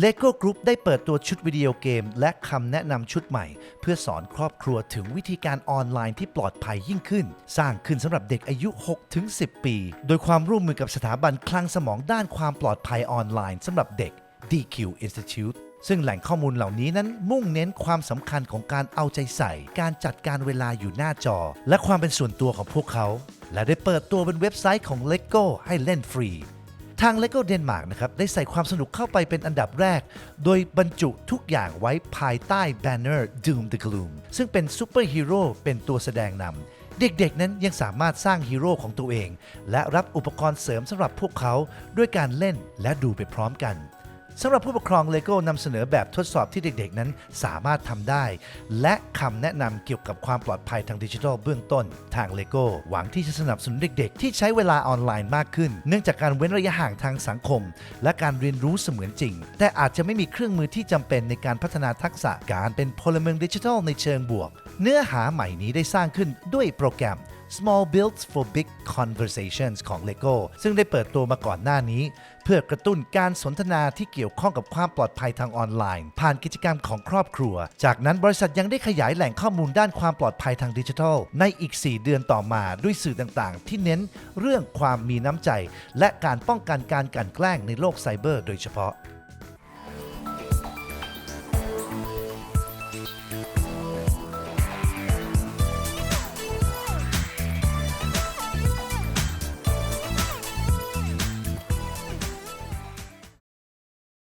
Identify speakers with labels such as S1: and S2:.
S1: Lego Group ได้เปิดตัวชุดวิดีโอเกม และคำแนะนำชุดใหม่ เพื่อสอนครอบครัวถึงวิธีการออนไลน์ที่ปลอดภัยยิ่งขึ้น สร้างขึ้นสำหรับเด็กอายุ 6-10 ปี โดยความร่วมมือกับสถาบันคลังสมองด้านความปลอดภัยออนไลน์สำหรับเด็ก DQ Institute ซึ่งแหล่งข้อมูลเหล่านี้นั้นมุ่งเน้นความสำคัญของการเอาใจใส่ การจัดการเวลาอยู่หน้าจอ และความเป็นส่วนตัวของพวกเขา และได้เปิดตัวเป็นเว็บไซต์ของ Lego ให้เล่นฟรี ทาง LEGO เดนมาร์กนะครับได้ใส่ความสนุกเข้าไปเป็นอันดับแรก โดยบรรจุทุกอย่างไว้ภายใต้แบนเนอร์ Doom the Gloom ซึ่งเป็นซูเปอร์ฮีโร่เป็นตัวแสดงนำเด็กๆ นั้นยังสามารถสร้างฮีโร่ของตัวเอง และรับอุปกรณ์เสริมสำหรับพวกเขาด้วยการเล่นและดูไปพร้อมกัน สำหรับผู้ปกครอง LEGO นำเสนอแบบทดสอบที่เด็กๆ นั้นสามารถทำได้ และคำแนะนำเกี่ยวกับความปลอดภัยทางดิจิทัลเบื้องต้น ทาง LEGO หวังที่จะสนับสนุนเด็กๆ ที่ใช้เวลาออนไลน์มากขึ้น เนื่องจากการเว้นระยะห่างทางสังคม และการเรียนรู้เสมือนจริง แต่อาจจะไม่มีเครื่องมือที่จำเป็นในการพัฒนาทักษะการเป็นพลเมืองดิจิทัลในเชิงบวก เนื้อหาใหม่นี้ได้สร้างขึ้นด้วยโปรแกรม Small Builds for Big Conversations ของ LEGO ซึ่งได้เปิดตัวมาก่อนหน้านี้ เพื่อกระตุ้นการสนทนาที่เกี่ยวข้องกับความปลอดภัยทางออนไลน์ ผ่านกิจกรรมของครอบครัว จากนั้นบริษัทยังได้ขยายแหล่งข้อมูลด้านความปลอดภัยทางดิจิทัล ในอีก 4 เดือนต่อมาด้วยสื่อต่างๆ ที่เน้นเรื่องความมีน้ำใจ และการป้องกันการกลั่นแกล้งในโลกไซเบอร์ โดยเฉพาะ